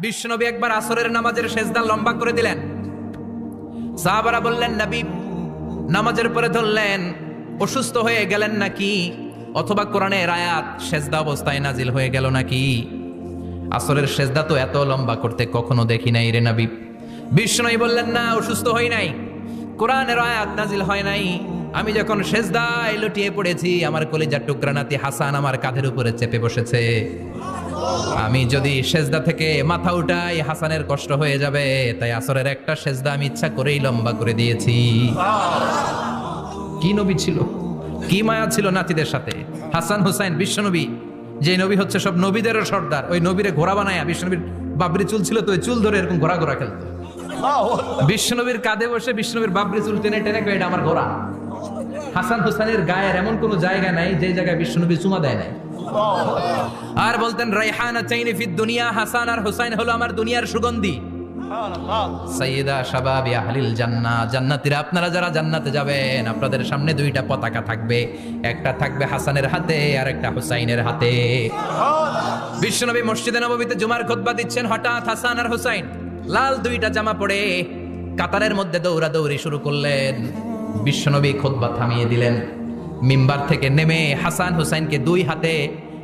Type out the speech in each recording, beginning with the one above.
বিশ্বনবী একবার আসরের নামাজের সেজদা লম্বা করে দিলেন। সাহাবারা বললেন, নবী, নামাজের পরে ধরলেন, অসুস্থ হয়ে গেলেন নাকি? অথবা কোরআনের আয়াত সেজদা অবস্থায় নাজিল হয়ে গেল নাকি? আসরের সেজদা তো এত লম্বা করতে কখনো দেখি নাই রে নবী। বিষ্ণুই বললেন, না, অসুস্থ হই নাই। কোরআনের আয়াত নাজিল হয় নাই। আমি যখন সেজদায় লুটিয়ে পড়েছি, আমার কলিজার টুকরা নাতি হাসান আমার কাঁধের উপরে চেপে বসেছে। আমি যদি সেজদা থেকে মাথা উঠাই, হাসানের কষ্ট হয়ে যাবে, তাই আসরের একটা সেজদা আমি ইচ্ছা করেই লম্বা করে দিয়েছি। কি নবী ছিল? কি মায়া ছিল নাতিদের সাথে? হাসান হুসাইন বিশ্বনবী, যে নবী হচ্ছে সব নবীদেরও সর্দার, ওই নবীরে ঘোড়া বানায়া বিশ্বনবীর বাবরি চুল ছিল তো ওই চুল ধরে এরকম ঘোরা ঘোরা খেলতো। বিশ্বনবীর কাঁধে বসে বিশ্বনবীর বাবরি চুল টেনে টেনে এটা আমার ঘোড়া। হাসান হুসাইনের গায়ের এমন কোনো জায়গা নাই যে জায়গায় বিশ্বনবী চুমা দেয় নাই। আর বলতেন রাইহানা চাইনি ফিদ দুনিয়া হাসান আর হুসাইন হলো আমার দুনিয়ার সুগন্ধি। সাইয়েদা শাবাবি আহলিল জান্নাত জান্নাতীরা আপনারা যারা জান্নাতে যাবেন আপনাদের সামনে দুইটা পতাকা থাকবে। একটা থাকবে হাসানের হাতে আর একটা হুসাইনের হাতে। বিশ্বনবী মসজিদে নববীতে জুমার খুতবা দিচ্ছেন হঠাৎ হাসান আর হুসাইন। লাল দুইটা জামা পরে কাতারের মধ্যে দৌড়াদৌড়ি শুরু করলেন। বিশ্বনবী খুতবা থামিয়ে দিলেন। মিম্বার থেকে নেমে হাসান হুসাইনকে দুই হাতে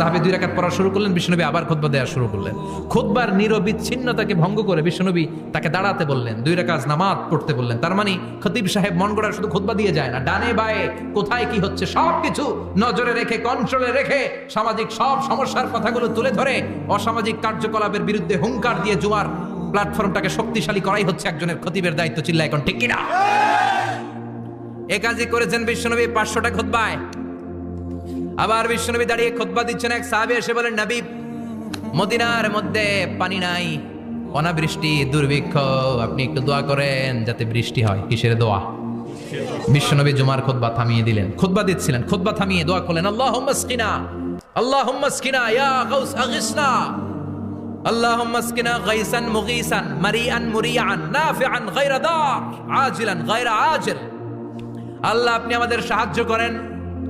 সাহাবি দুই রাকাত পড়া শুরু করলেন, বিশ্বনবী আবার খুতবা দেওয়া শুরু করলেন। খুতবার নিরবিচ্ছিন্নতাকে ভঙ্গ করে বিশ্বনবী তাকে দাঁড়াতে বললেন, দুই রাকাত নামাজ পড়তে বললেন। তার মানে খতিব সাহেব মন গড়া শুধু খুতবা দিয়ে যায় না, ডানে বায়ে কোথায় কি হচ্ছে সব কিছু নজরে রেখে কন্ট্রোলে রেখে সামাজিক সব সমস্যার কথাগুলো তুলে ধরে অসামাজিক কার্যকলাপের বিরুদ্ধে হুঙ্কার দিয়ে জোয়ার প্ল্যাটফর্মটাকে শক্তিশালী করাই হচ্ছে একজনের খতিবের দায়িত্ব চিল্লা এখন ঠিক কিনা? এ কাজই করেছেন বিশ্বনবী পাঁচশোটা খুতবায়। আবার বিশ্বনবী দাঁড়িয়ে খোদবা দিচ্ছেন এক সাহাবি, এসে বলেন, নবী, মদিনার মধ্যে পানি নাই, অনাবৃষ্টি, দুর্ভিক্ষ, আপনি একটু দোয়া করেন যাতে বৃষ্টি হয়। কিসের দোয়া? বিশ্বনবী জুমার খোদবা থামিয়ে দিলেন। খোদবা দিচ্ছিলেন খোদবা থামিয়ে দোয়া করলেন আল্লাহ মাসকিনা আল্লাহ মাসকিনা ইয়া গাউস, আগিসনা আল্লাহ মাসকিনা গাইসান মুগিসান, মারিয়ান মুরিয়ান, নাফিআন গায়রা দা আজিলান গায়রা আজিল। আল্লাহ, আপনি আমাদের সাহায্য করেন।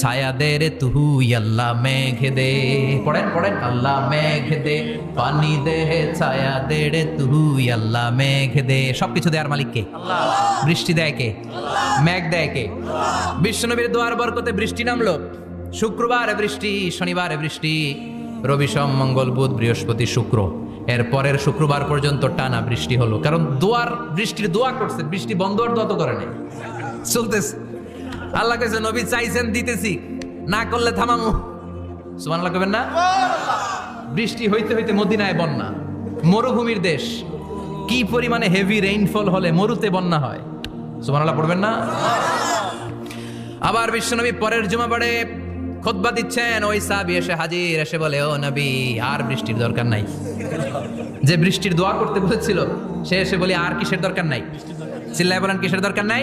ছায়া দে রে তুই, আল্লাহ মেঘ দে। পড়েন পড়েন, আল্লাহ মেঘ দে। পানি দে ছায়া দে রে তুই, আল্লাহ মেঘ দে। সবকিছু দেয়ার মালিক কে বৃষ্টি দেয় কে? মেঘ দেয় কে? বিশ্বনবীর দোয়ার বরকতে বৃষ্টি নামলো। শুক্রবার বৃষ্টি, শনিবার বৃষ্টি। রবি সোম, মঙ্গল, বুধ, বৃহস্পতি, শুক্র। এর পরের শুক্রবার পর্যন্ত টানা বৃষ্টি হলো। কারণ দোয়ার, বৃষ্টির দোয়া করছে। বৃষ্টি বন্ধ আর দোয়া তো করে নাই। চলতেছে। আল্লাহ কাছে নবী চাইছেন, দিতেছি। না করলে থামামু। সুবহানাল্লাহ কবেন না? বৃষ্টি হইতে হইতে মদিনায় বন্যা, মরুভূমির দেশ। কি পরিমাণে হেভি রেইনফল হলে মরুতে বন্যা হয়? সুবহানাল্লাহ পড়বেন না? আবার বিশ্বনবী পরের জুমা পড়ে খোদবা দিচ্ছেন, ওই সাহাবী এসে হাজির, এসে বলে, ও নবী, আর বৃষ্টির দরকার নাই। যে বৃষ্টির দোয়া করতে বলেছিল, সে এসে বলে, আর কিসের দরকার নাই? চিল্লায় বলেন, কিসের দরকার নাই?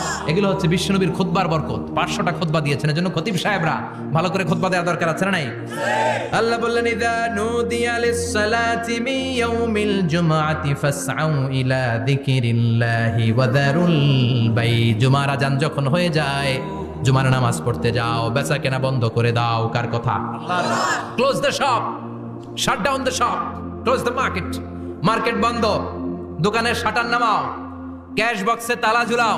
এগুলো হচ্ছে বিশ্বনবীর খুতবার বরকত। পাঁচশোটা খুতবা দিয়েছেন। এজন্য খতিব সাহেবরা ভালো করে খুতবা দেওয়ার দরকার আছে না নাই? আল্লাহ বললেন ইদা নুদিয়া লিস-সালাতি মিন ইয়াউমিল জুমআতি ফাসআউ ইলা যিকিরিল্লাহি ওয়া দারুল বাই জুমার আজান যখন হয়ে যায় জুমার নামাজ পড়তে যাও বেচা কেনা বন্ধ করে দাও। কার কথা? Close the shop shut down the shop close the market market বন্ধ দোকানের শাটার নামাও ক্যাশ বক্সে তালা ঝুলাও।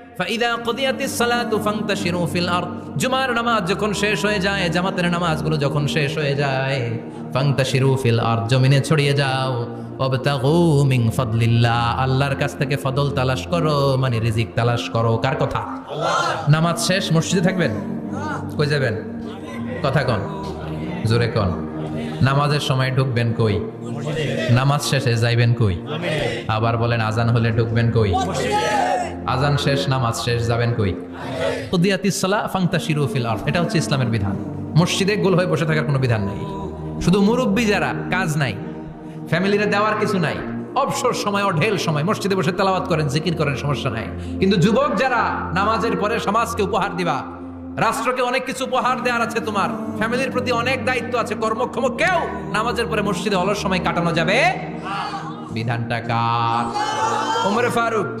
ফাইদা কুদিয়াতিস সালাতু ফান্তাশিরু ফিল আরদ। জুমার নামাজ যখন শেষ হয়ে যায়, জামাতের নামাজগুলো যখন শেষ হয়ে যায়, ফান্তাশিরু ফিল আরদ, জমিনে ছড়িয়ে যাও। ওয়াবতাগু মিন ফাদলিল্লাহ, আল্লাহর কাছ থেকে ফদল তালাশ করো মানে রিজিক তালাশ করো। কার কথা? নামাজ শেষ, মসজিদে থাকবেন? কই যাবেন? কথা কন, জোরে কন। নামাজের সময় ঢুকবেন কই? নামাজ শেষে যাইবেন কই? আবার বলেন আজান হলে ঢুকবেন কই? আজান শেষ, নামাজ শেষ, যাবেন কই? উদিয়াতিসলা ফাংতা শিরুফিল আর্থ এটা হচ্ছে ইসলামের বিধান। মসজিদে গোল হয়ে বসে থাকার কোনো বিধান নেই। শুধু মুরব্বী যারা, কাজ নাই। ফ্যামিলিরা দেওয়ার কিছু নাই। অবসর সময়, অঢেল সময়, মসজিদে বসে তেলাওয়াত করেন, জিকির করেন, সমস্যা নাই। কিন্তু যুবক যারা, নামাজের পরে সমাজকে উপহার দিবা, রাষ্ট্রকে অনেক কিছু উপহার দেওয়ার আছে তোমার। ফ্যামিলির প্রতি অনেক দায়িত্ব আছে, কর্মক্ষম কেউ নামাজের পরে মসজিদে অলস সময় কাটানো যাবে বিধানটা কার? ওমরে ফারুক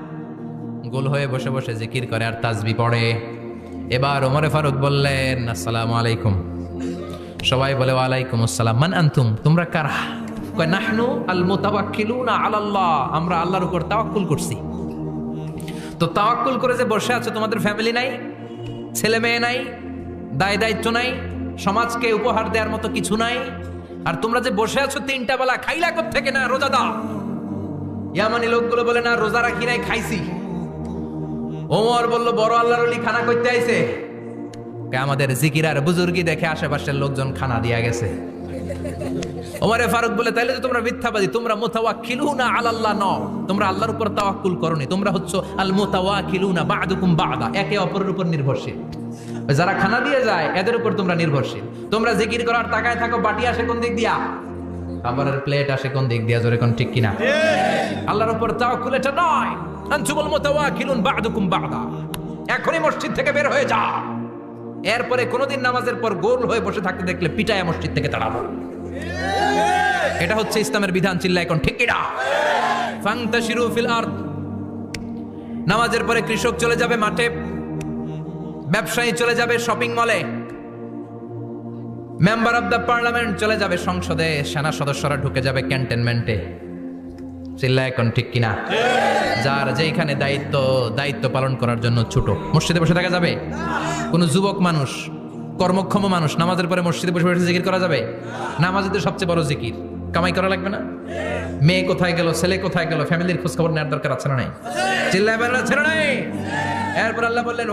গোল হয়ে বসে বসে জিকির করে আর তাজবি পড়ে। এবার ওমরে ফারুক বললেন, আসসালামু আলাইকুম। সবাই বলে, ওয়ালাইকুম আসসালাম। মান আনতুম? তোমরা কারা? কয়, নাহনু আল মুতাওয়াক্কিলুনা আলাল্লাহ। আমরা আল্লাহর উপর তাওয়াক্কুল করছি। তো তাওয়াক্কুল করে যে বসে আছো, তোমাদের ফ্যামিলি নাই? ছেলে মেয়ে নাই? দায় দায়িত্ব নাই? সমাজকে উপহার দেওয়ার মতো কিছু নাই? আর তোমরা যে বসে আছো, তিনটা বেলা খাইলা থেকে না? রোজা দাও। ইয়ামানি লোকগুলো বলে, না, রোজা রাখি নাই, খাইছি। ওমর বলল বড় আল্লাহর অলি খানা করতে আইছে? কে আমাদের জিকির আর বুজুর্গি দেখে আশেপাশের লোকজন খানা দিয়া গেছে। ওমরে ফারুক বলে তাইলে তো তোমরা মিথ্যাবাদী তোমরা মোতাওয়া মুতাওয়াক্কিলুনা আলাল্লাহ ন। তোমরা আল্লাহর উপর তাওয়াক্কুল করনি তোমরা হচ্ছে আল মুতাওয়াক্কিলুনা বা'দুকুম বা'দা একে অপরের উপর নির্ভরশীল। যারা খানা দিয়ে যায় এদের উপর তোমরা নির্ভরশীল। তোমরা জিকির করার তাকায় থাকো বাটি আসে কোন দিক দিয়া? খাবারের প্লেট আসে কোন দিক দিয়া জোরে কোন ঠিক কিনা? আল্লাহর উপর তাওয়াক্কুল এটা নয়। আনতুমুল মুতাওয়াক্কিলুন বা'দুকুম বা'দা। এখনই মসজিদ থেকে বের হয়ে যা। এরপরে কোনোদিন নামাজের পর গোল হয়ে বসে থাকতে দেখলে পিটায় মসজিদ থেকে তাড়াবো এটা হচ্ছে ইসলামের বিধান চিল্লা এখন ঠিক কিনা? ফাংতাশিরু ফিল আরদ। নামাজের পরে কৃষক চলে যাবে মাঠে। ব্যবসায়ী চলে যাবে শপিং মলে। মেম্বার অব দ্য পার্লামেন্ট চলে যাবে সংসদে। সেনা সদস্যরা ঢুকে যাবে ক্যান্টনমেন্টে। চিল্লা এখন ঠিক কিনা? যার যেখানে দায়িত্ব দায়িত্ব পালন করার জন্য ছোট। মসজিদে বসে থাকা যাবে? কোনো যুবক মানুষ, কর্মক্ষম মানুষ নামাজের পরে মসজিদে বসে বসে জিকির করা যাবে? নামাজের সবচেয়ে বড় জিকির। কামাই করা লাগবে না? মেয়ে কোথায় গেল, ছেলে কোথায় গেল, ফ্যামিলির খোঁজ খবর নেওয়ার দরকার আছে না নাই? চিল্লায় আছে না নাই? এরপর আল্লাহ বললেন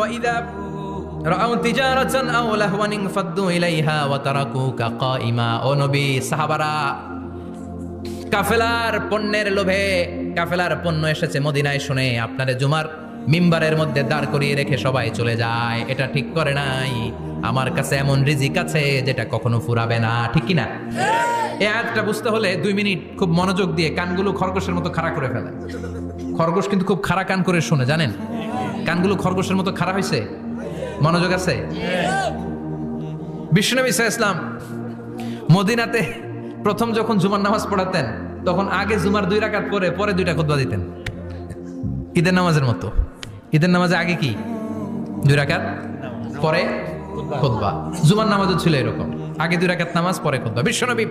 আও লাহওয়ান ফাদ্দু ইলাইহা ওয়া তারাকুকা কাইমা ও নবী, সাহাবারা কাফেলার পণ্যের লোভে কাফেলার পণ্য এসেছে মদিনায় শুনে আপনারে জুমার মিম্বারের মধ্যে দাঁড় করিয়ে রেখে সবাই চলে যায়। এটা ঠিক করে নাই। আমার কাছে এমন রিজিক আছে যেটা কখনো ফুরাবে না। ঠিক কি না এই আয়াতটা বুঝতে হলে দুই মিনিট খুব মনোযোগ দিয়ে কানগুলো খরগোশের মতো খাড়া করে ফেলে। খরগোশ কিন্তু খুব খাড়া কান করে শুনে জানেন? কানগুলো খরগোশের মতো খাড়া হয়েছে মনোযোগ আছে? বিষ্ণুনবী ইসলাম মদিনাতে প্রথম যখন জুমার নামাজ পড়াতেন, তখন আগে জুমার দুই রাকাত পরে পরে দুইটা খুতবা দিতেন। ঈদের নামাজের মতো। ঈদের নামাজে আগে কি? দুই রাকাত, পরে খুতবা। জুমার নামাজও ছিল এরকম। আগে দুই রাকাত নামাজ, পরে খুতবা। বিশ্বনবী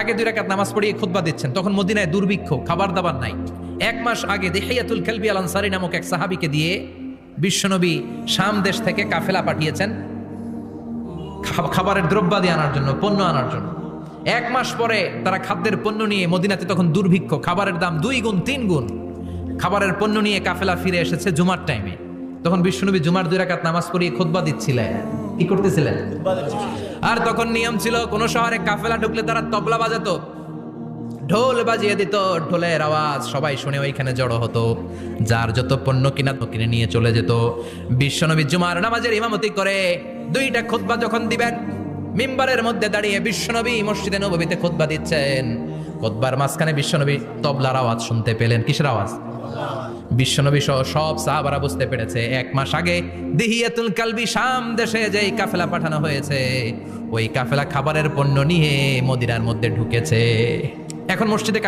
আগে দুই রাকাত নামাজ পড়িয়ে খুতবা দিচ্ছেন। তখন মদিনায় দুর্ভিক্ষ, খাবার দাবার নাই। এক মাস আগে দেহাইয়াতুল খেলবি আল আনসারি নামক এক সাহাবিকে দিয়ে বিশ্বনবী শাম দেশ থেকে কাফেলা পাঠিয়েছেন। খাবারের দ্রব্যাদি আনার জন্য, পণ্য আনার জন্য। এক মাস পরে তারা খাদ্যের পণ্য নিয়ে মদিনাতে তখন দুর্ভিক্ষ। খাবারের দাম দুই গুণ তিন গুণ। খাবারের পণ্য নিয়ে কাফেলা ফিরে এসেছে জুমার টাইমে তখন বিশ্বনবী জুমার দুই রাকাত নামাজ পড়িয়ে খুতবা দিচ্ছিলেন। কি করতেছিলেন? আর তখন নিয়ম ছিল কোন শহরে কাফেলা ঢুকলে তারা তবলা বাজাতো। ঢোল বাজিয়ে দিত ঢোলের আওয়াজ সবাই শুনে ওইখানে জড়ো হতো। যার যত পণ্য কিনা তো কিনে নিয়ে চলে যেত। বিশ্বনবী জুমার নামাজের ইমামতি করে দুইটা খুতবা যখন দিবেন মিম্বারের মধ্যে দাঁড়িয়ে বিশ্বনবী মসজিদে নবীতে খুতবা দিচ্ছেন। খুতবার মাঝখানে বিশ্বনবী তবলার আওয়াজ শুনতে পেলেন। কিসের আওয়াজ? বিশ্বনবী সহ সব সাহাবারা বুঝতে পেরেছে। এক মাস আগে কালবি কাফেলা পাঠানো হয়েছে, ওই কাফেলা খাবারের পণ্য নিয়ে মধ্যে ঢুকেছে। এখন মসজিদে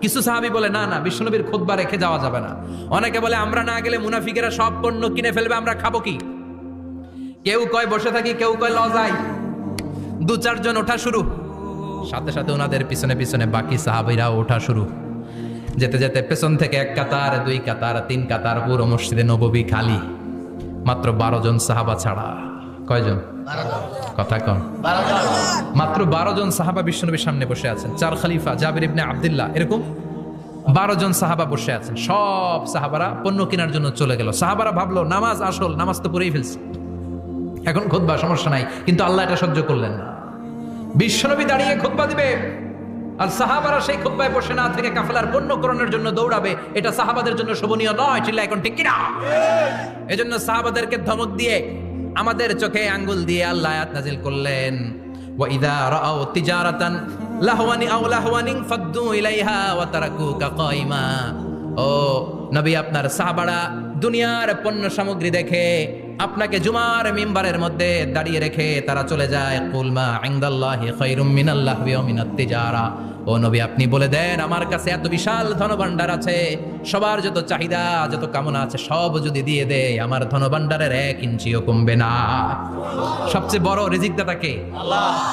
কিছু সাহাবি বলে, না না, বিশ্বনবীর খুতবা রেখে যাওয়া যাবে না। অনেকে বলে, আমরা না গেলে মুনাফিকেরা সব পণ্য কিনে ফেলবে, আমরা খাব কি? কেউ কয়, বসে থাকি কেউ কয়, লজাই। দু চারজন ওঠা শুরু। সাথে সাথে ওনাদের পিছনে পিছনে বাকি সাহাবিরাও ওঠা শুরু। যেতে যেতে পেছন থেকে এক কাতার, দুই কাতার, তিন কাতার পুরো মসজিদে নববী খালি। মাত্র বারো জন সাহাবা ছাড়া। কয়জন? কথা কন মাত্র বারো জন সাহাবা বিশ্বনবীর সামনে বসে আছেন। চার খালিফা জাবির ইবনে আব্দুল্লাহ, এরকম? বারো জন সাহাবা বসে আছেন। সব সাহাবারা পণ্য কেনার জন্য চলে গেল। সাহাবারা ভাবলো, নামাজ আসল, নামাজ তো পড়েই ফেলছে। এখন খুতবা, সমস্যা নাই। কিন্তু আল্লাহ এটা সহ্য করলেন না। বিশ্বনবী দাঁড়িয়ে খুতবা দিবে আর সাহাবারা সেই খুতবায় বসে না থেকে কাফেলার পণ্য করণের জন্য দৌড়াবে এটা সাহাবাদের জন্য শোভনীয় নয় চিল্লা এখন ঠিক কিনা এজন্য সাহাবাদেরকে ধমক দিয়ে আমাদের চোখে আঙ্গুল দিয়ে আল্লাহ আয়াত নাজিল করলেন وَإِذَا رَأَوْا تِجَارَةً لَهْوًا أَوْ لَهْوًا فَضُّوا إِلَيْهَا وَتَرَكُوكَ قَائِمًا ও নবী আপনার সাহাবারা দুনিয়ার পণ্য সামগ্রী দেখে আপনাকে জুমার মিম্বারের মধ্যে দাঁড়িয়ে রেখে তারা চলে যায় কুলমা ইনদাল্লাহি খায়রুম মিনাল্লাহি মিনাত তিজারা। ও নবী আপনি বলে দেন আমার কাছে এত বিশাল ধনভাণ্ডার আছে সবার যত চাহিদা যত কামনা আছে সব যদি দিয়ে দেয় আমার ধনভাণ্ডারের এক ইঞ্চিও কমবে না। সবচেয়ে বড় রিজিকদাতা কে?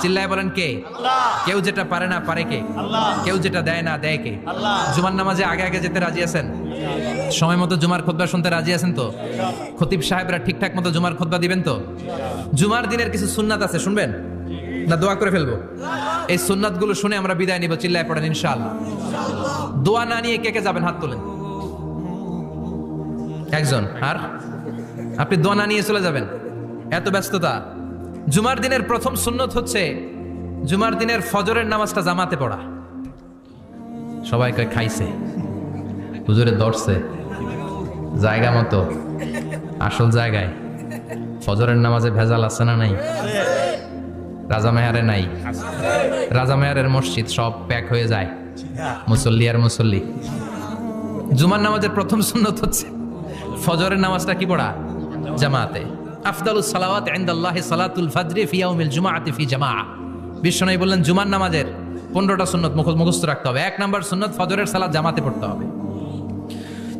চিল্লায় বলেন কে? কেউ যেটা পারে না পারে কে? কেউ যেটা দেয় না দেয় কে? জুমার নামাজে আগে আগে যেতে রাজি আছেন? সময় মতো জুমার খুতবা শুনতে রাজি আছেন তো? খতিব সাহেবরা ঠিকঠাক মতো জুমার খুতবা দিবেন তো? জুমার দিনের কিছু সুন্নাত আছে, শুনবেন? না, দোয়া করে ফেলব। এই সুন্নাতগুলো শুনে আমরা বিদায় নিব, চিল্লায় পড়েন, ইনশাআল্লাহ। দোয়া না নিয়ে কে কে যাবেন, হাত তোলেন। একজন, আর? আপনি দোয়া না নিয়ে চলে যাবেন। এত ব্যস্ততা। জুমার দিনের প্রথম সুন্নত হচ্ছে, জুমার দিনের ফজরের নামাজটা জামাতে পড়া। সবাই কয়, খাইছে। হুজুরে দর্শে জায়গা মতো। আসল জায়গায়। ফজরের নামাজে ভেজাল আছে না নাই? রাজা মেহারে নাই। রাজা মেহারের মসজিদ সব প্যাক হয়ে যায়। মুসল্লি আর মুসল্লি। জুমার নামাজের প্রথম সুন্নত হচ্ছে, ফজরের নামাজটা কি পড়া? জামাতে। আফদালুস সালাওয়াত ইনদাল্লাহি সালাতুল ফাজরি ফি ইয়াউমিল জুমাআতি ফি জামাআ। বিশ্বনবী বললেন, জুমার নামাজের পনেরোটা সুন্নত মুখ মুখস্থ রাখতে হবে। এক নাম্বার সুন্নত ফজরের সালাত জামাতে পড়তে হবে।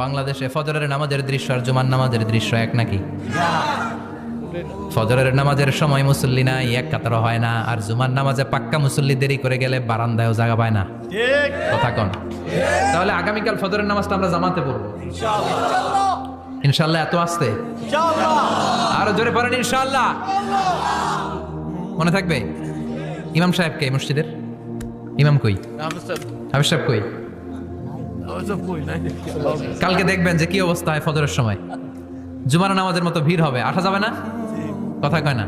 বাংলাদেশে ফজরের নামাজের দৃশ্য আর জুমার নামাজের দৃশ্য এক নাকি? ফজরের নামাজের সময় মুসল্লি নাই এক কাতারও হয় না আর জুমার নামাজে পাক্কা মুসল্লি দেরি করে গেলে বারান্দায়ও জায়গা পায় না। কথা কন। তাহলে আগামীকাল ফজরের নামাজটা আমরা জামাতে পড়ব। ইনশাল্লাহ এত আসতে? আরও জোরে পড়েন ইনশাল্লাহ মনে থাকবে? ইমাম সাহেব কে মসজিদের? ইমাম কই? হাবিব সাহেব কই? কালকে দেখবেন যে কি অবস্থা হয় ফজরের সময়। জুমার নামাজের মতো ভিড় হবে। আসা যাবে না? কথা কয় না।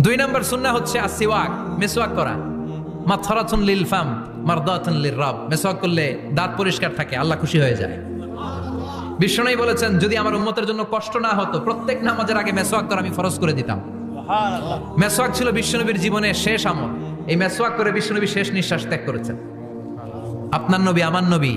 দুই নম্বর সুন্না হচ্ছে আসিওয়াক মেসওয়াক করা। মা মাথরাতুন লিল ফাম মারদাতুন লির রব মেসওয়াক করলে দাঁত পরিষ্কার থাকে আল্লাহ খুশি হয়ে যায়। বিষ্ণুই বলেছেন যদি আমার উম্মতের জন্য কষ্ট না হতো প্রত্যেক নামাজের আগে মেসওয়াক করা আমি ফরজ করে দিতাম। মেসওয়াক ছিল বিশ্বনবীর জীবনের শেষ আমল। এই মেসওয়াক করে বিশ্বনবী শেষ নিঃশ্বাস ত্যাগ করেছেন। আপনার নবী আমার নবী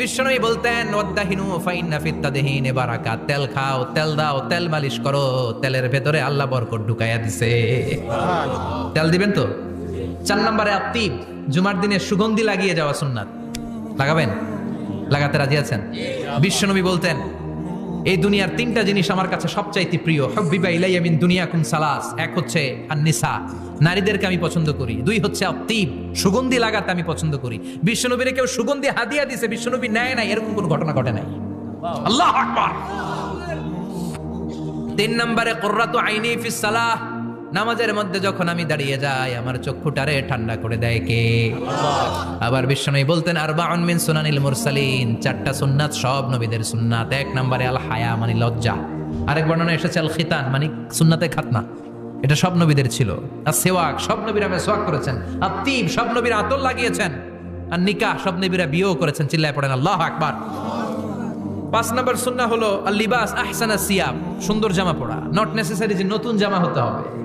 বিশ্বনবী বলতেন ওয়াদ্দাহিনু ফাইন্না ফিত্তাদেহীন বারাকা তেল খাও তেল দাও তেল মালিশ করো তেলের ভেতরে আল্লাহ বরকত ঢুকাইয়া দিছে। তেল দিবেন তো? চার নম্বরে আত্মিব জুমার দিনে সুগন্ধি লাগিয়ে যাওয়া সুন্নাত। লাগাবেন? লাগাতে রাজি আছেন? বিশ্বনবী বলতেন এই দুনিয়ার তিনটা জিনিস আমার কাছে সবচাইতে প্রিয়। হব্বিবা ইলাইয়ামিন দুনিয়া কুম সালাস। এক হচ্ছে আন্নিসা। নারীদেরকে আমি পছন্দ করি। দুই হচ্ছে আত্মিব সুগন্ধি লাগাতে আমি পছন্দ করি। বিশ্বনবীরে কেউ সুগন্ধি হাদিয়া দিছে, বিশ্বনবী নেয় নাই, এরকম কোনো ঘটনা ঘটে নাই। আল্লাহ আকবার। তিন নম্বরে কর্রাতু আইনি ফিস সালাহ। নামাজের মধ্যে যখন আমি দাঁড়িয়ে যাই, আমার চক্ষুটারে ঠান্ডা করে দেয় কে? আবার বিশ্বনবী বলতেন, আরবাউন মিন সুনানিল মুরসালিন, চারটা সুন্নাত সব নবীদের সুন্নাত। এক নম্বরে আল হায়া মানে লজ্জা। আরেক বর্ণনা এসেছে, আল খিতান মানে সুন্নাতে খাতনা। এটা সব নবীদের ছিল। আর সেওয়াক, সব নবীরা মেসওয়াক করেছেন। আর তিব, সব নবীরা আতর লাগিয়েছেন। আর নিকাহ, সব নবীরা বিয়েও করেছেন, চিল্লায় পড়েন, আল্লাহ আকবার। পাঁচ নম্বর সুন্না হলো, আল লিবাস আহসানা সিয়াব সুন্দর জামা পরা নট নেসেসারি যে নতুন জামা হতে হবে।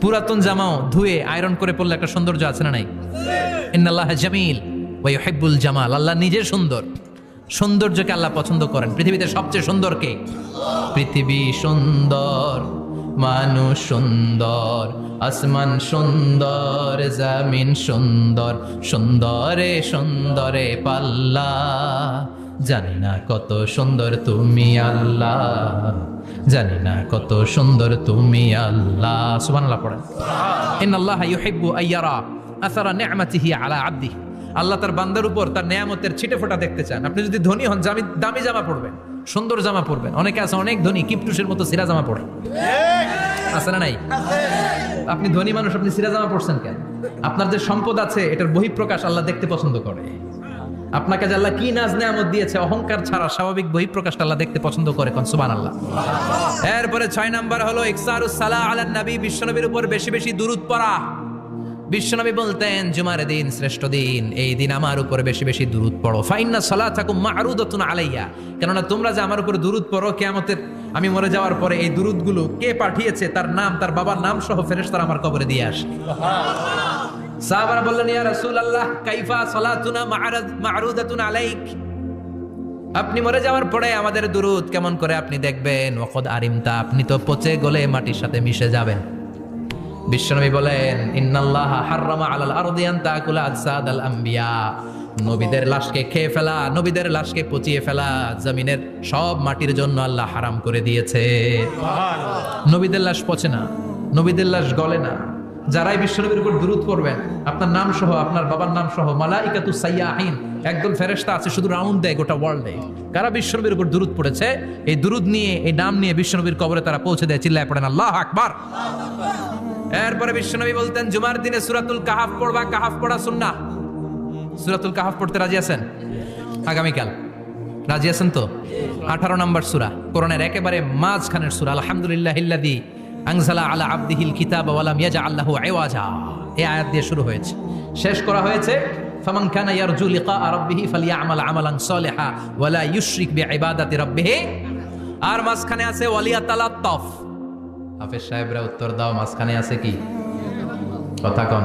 পুরাতন জামাও ধুয়ে আয়রন করে পড়লে একটা সৌন্দর্য আছে না নাই? ইন্নাল্লাহ জামিল ওই হেব্বুল জামাল। আল্লাহ নিজে সুন্দর। সৌন্দর্যকে আল্লাহ পছন্দ করেন। পৃথিবীতে সবচেয়ে সুন্দর কে? পৃথিবী সুন্দর, মানুষ সুন্দর, আসমান সুন্দর, জামিন সুন্দর, সুন্দরে সুন্দরে পাল্লা। জানি না কত সুন্দর তুমি আল্লাহ। জানি না কত সুন্দর তুমি আল্লাহ। সুবহানাল্লাহ পড়েন আল্লাহ ইউহিব্বু আইয়ারা আসারা নি'মাতিহি আলা আবদিহি আল্লাহ তার বান্দার উপর তার নেয়ামতের ছিটে ফোটা দেখতে চান। আপনি যদি ধনী হন, জামি দামি জামা পরবেন, সুন্দর জামা পরবেন। অনেকে আছে অনেক ধনী, কিপটুসের মতো সিরা জামা পরে। আছে না নাই? আপনি ধনী মানুষ, আপনি সিরা জামা পরছেন কেন? আপনার যে সম্পদ আছে, এটার বহিঃপ্রকাশ আল্লাহ দেখতে পছন্দ করে। আপনাকে আল্লাহ কি নাজ নেয়ামত দিয়েছে, অহংকার ছাড়া স্বাভাবিক বহিঃপ্রকাশটা আল্লাহ দেখতে পছন্দ করে কোন? সুবান আল্লাহ এরপরে ছয় নাম্বার হলো ইকসার সালাহ আলান নবী, বিশ্বনবীর উপর বেশি বেশি দূরত পড়া। বিশ্বনবী বলতেন, জুমার দিন শ্রেষ্ঠ দিন, এই দিন আমার উপর বেশি বেশি দূরত পড়ো। ফাইন্না মা মারুদাতুন আলাইয়া কেননা তোমরা যে আমার উপর দূরত পড়ো, কিয়ামতের আমি মরে যাওয়ার পরে এই দুরুদগুলো কে পাঠিয়েছে, তার নাম, তার বাবার নাম সহ ফেরেশতারা আমার কবরে দিয়ে আসে। সাহাবারা বললেন, ইয়া রাসূলুল্লাহ, কাইফা সালাতুনা মারুদাতুন আলাইক? আপনি মরে যাওয়ার পরে আমাদের দুরুদ কেমন করে আপনি দেখবেন? ওকদ আরিমতা, আপনি তো পচে গলে মাটির সাথে মিশে যাবেন। বিশ্বনবী বলেন, ইন্নাল্লাহ হাররামা আলাল আরদি আন তাকুলা আল আম্বিয়া। নবীদের লাশকে খেয়ে ফেলা, নবীদের লাশকে পচিয়ে ফেলা, জমিনের সব মাটির জন্য আল্লাহ হারাম করে দিয়েছে। নবীদের লাশ পচে না, নবীদের লাশ গলে না। যারাই বিশ্বনবীর উপর দুরুদ পড়বেন, আপনার নাম সহ, আপনার বাবার নাম সহ, মালাইকাতু সাইয়াহিন, একদল ফেরেশতা আছে, শুধু রাউন্ড দেয় গোটা ওয়ার্ল্ডে কারা বিশ্বনবীর উপর দুরুদ পড়েছে? এই দুরুদ নিয়ে, এই নাম নিয়ে বিশ্বনবীর কবরে তারা পৌঁছে দেয়, চিল্লায় পড়েন, আল্লাহ আকবার! এরপরে বিশ্বনবী বলতেন, জুমার দিনে সুরাতুল কাহাফ পড়বা, কাহাফ পড়া সুন্না সুরাতুল কাহাফ পড়তে রাজি আছেন? আগামীকাল। রাজি আছেন তো? আঠারো নম্বর সুরা, কোরআনের একেবারে মাঝখানের সুরা আলহামদুলিল্লাহ ইল্লাদি আংসালা আলা আব্দিহিল কিতাব ওয়ালাম ইয়াজা আল্লাহু আওয়াজা এই আয়াত দিয়ে শুরু হয়েছে। শেষ করা হয়েছে, ফামান কানা ইয়ারজু লিকা রাব্বিহি ফালিয়ামাল আমালান সালিহা ওয়ালা ইউশরিক বিইবাদাতি রাব্বিহি। আর মাঝখানে আছে, ওয়ালিয়া তালাত্তাফ। হাফেজ সাহেবরা উত্তর দাও, মাঝখানে আছে কি? কথা কন।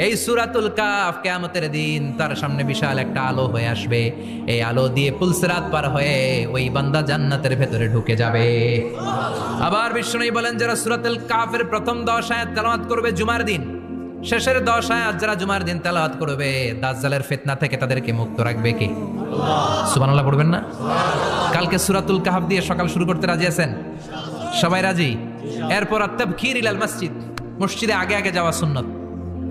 এই সুরাতুল কাফ কেয়ামতের দিন তার সামনে বিশাল একটা আলো হয়ে আসবে। এই আলো দিয়ে পুলসরাত পার হয়ে ওই বান্দা জান্নাতের ভেতরে ঢুকে যাবে। আবার বিষ্ণু বলেন, যারা সুরাতুল কাফের প্রথম দশ আয়াত তেলাওয়াত করবে জুমার দিন, শেষের দশ আয়াত যারা জুমার দিন তেলাওয়াত করবে, দাজ্জালের ফিতনা থেকে তাদেরকে মুক্ত রাখবে কে? সুবহানাল্লাহ পড়বেন না? কালকে সুরাতুল কাহাব দিয়ে সকাল শুরু করতে রাজি আছেন? সবাই রাজি? এরপর তাবকির ইলাল মসজিদ, মসজিদে আগে আগে যাওয়া সুন্নত।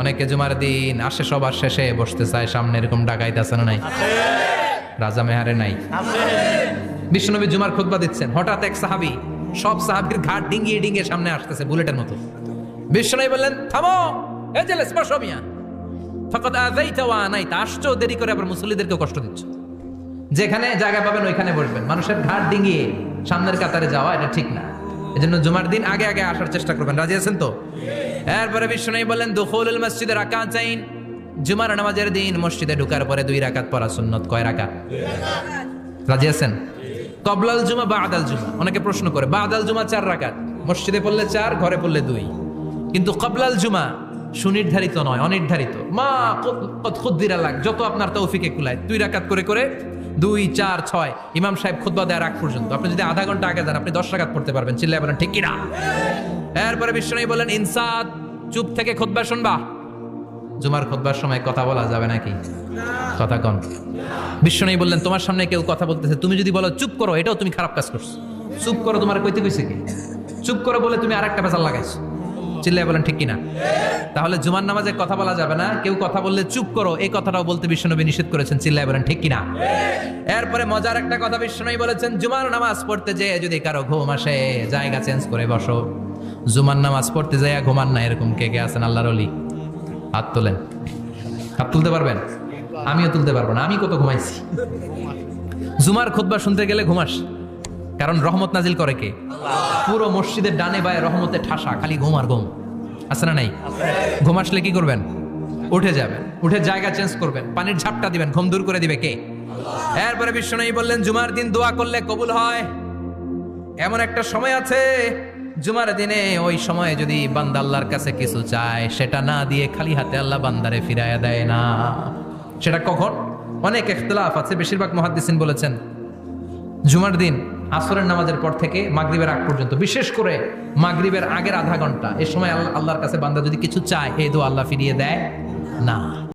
অনেকে জুমার দিন আসে, সবার শেষে বসতে চায়, সামনে এরকম ডাকাইতে আছে না নাই? রাজা মেহারে নাই। বিশ্বনবী জুমার খুতবা দিচ্ছেন। হঠাৎ এক সাহাবি, সব সাহাবির ঘাট ডিঙ্গিয়ে ডিঙ্গিয়ে সামনে আসতেছে বুলেটের মতো। বিশ্বনবী বললেন, থামো, এ জেলে স্পর্শ মিয়া ফকত আযাইতা ওয়া আনাইতা, আসছো, দেরি করে আবার মুসল্লিদেরকে কষ্ট দিচ্ছ। যেখানে জায়গা পাবেন, ওইখানে বসবেন। মানুষের ঘাট ডিঙ্গিয়ে সামনের কাতারে যাওয়া, এটা ঠিক না। এজন্য জুমার দিন আগে আগে আসার চেষ্টা করবেন। রাজি আছেন তো? এরপরে বিশ্বনবী বললেন, দুখুলুল মসজিদে রাকাত চাইন। জুমার নামাজের দিন মসজিদে ঢুকার পরে দুই রাকাত পড়া সুন্নত। কয় রাকাত? রাজি আছেন? কবলাল জুমা বা আদাল জুমা। অনেকে প্রশ্ন করে বা আদাল জুমা চার রাকাত? মসজিদে পড়লে চার, ঘরে পড়লে দুই। কিন্তু কবলাল জুমা সুনির্ধারিত নয়, অনির্ধারিত। মা খুদ্দিরা লাগ, যত আপনার তৌফিকে কুলায়। দুই রাকাত করে করে দুই, চার, ছয়। ইমাম সাহেব খুদ্া দেওয়ার আগ পর্যন্ত। আপনি যদি আধা ঘণ্টা আগে যান, আপনি দশ রাকাত পড়তে পারবেন। চিল্লাই বলেন, ঠিক কিনা এরপরে বিশ্বনবী বলেন ইনসাদ, চুপ থেকে খুতবা শুনবা। জুমার খুতবার সময় কথা বলা যাবে নাকি? কথা কন। বিশ্বনবী বললেন, তোমার সামনে কেউ কথা বলতেছে, তুমি যদি বলো, চুপ করো, এটাও তুমি খারাপ কাজ করছ। চুপ করো, তোমার কইতে কইছে কি? চুপ করো বলে তুমি আরেকটা পেশাল লাগাইছো। চিল্লাই বলেন, ঠিক কিনা? তাহলে জুমার নামাজে কথা বলা যাবে না, কেউ কথা বললে, চুপ করো, এই কথাটাও বলতে বিশ্বনবী নিষেধ করেছেন। চিল্লাই বলেন, ঠিক কিনা? এরপরে মজার একটা কথা বিশ্বনবী বলেছেন, জুমার নামাজ পড়তে যে যদি কারও ঘুম আসে, জায়গা চেঞ্জ করে বসো। জুমার নামাজ পড়তে যাইয়া ঘুমান না, এরকম কে কে আছেন? আল্লাহর অলি হাত তোলেন। হাত তুলতে পারবেন? আমিও তুলতে পারব না, আমি কত ঘুমাইছি। জুমার খুতবা শুনতে গেলে ঘুমাস। কারণ রহমত নাজিল করে কে? পুরো মসজিদের ডানে বায়ে রহমতে ঠাসা, খালি ঘুম আর ঘুম। আছে না নাই? ঘুম আসলে কি করবেন? উঠে যাবেন। উঠে জায়গা চেঞ্জ করবেন। পানির ঝাপটা দিবেন। ঘুম দূর করে দিবে কে? এরপরে বিশ্বনবী বললেন, জুমার দিন দোয়া করলে কবুল হয়। এমন একটা সময় আছে জুমার দিনে ওই সময়ে যদি বান্দা আল্লাহর কাছে কিছু চায়, সেটা না দিয়ে খালি হাতে আল্লাহ বান্দারে ফিরাইয়া দেয় না। সেটা কখন? অনেক ইখতিলাফ আছে, বেশিরভাগ মহাদ্দিসিন বলেছেন। জুমার দিন, আসরের নামাজের পর থেকে মাগরিবের আগ পর্যন্ত, বিশেষ করে মাগরিবের আগের আধা ঘণ্টা, এ সময় আল্লাহ- আল্লাহর কাছে বান্দা যদি কিছু চায়, এই দোয়া আল্লাহ ফিরিয়ে দেয় না।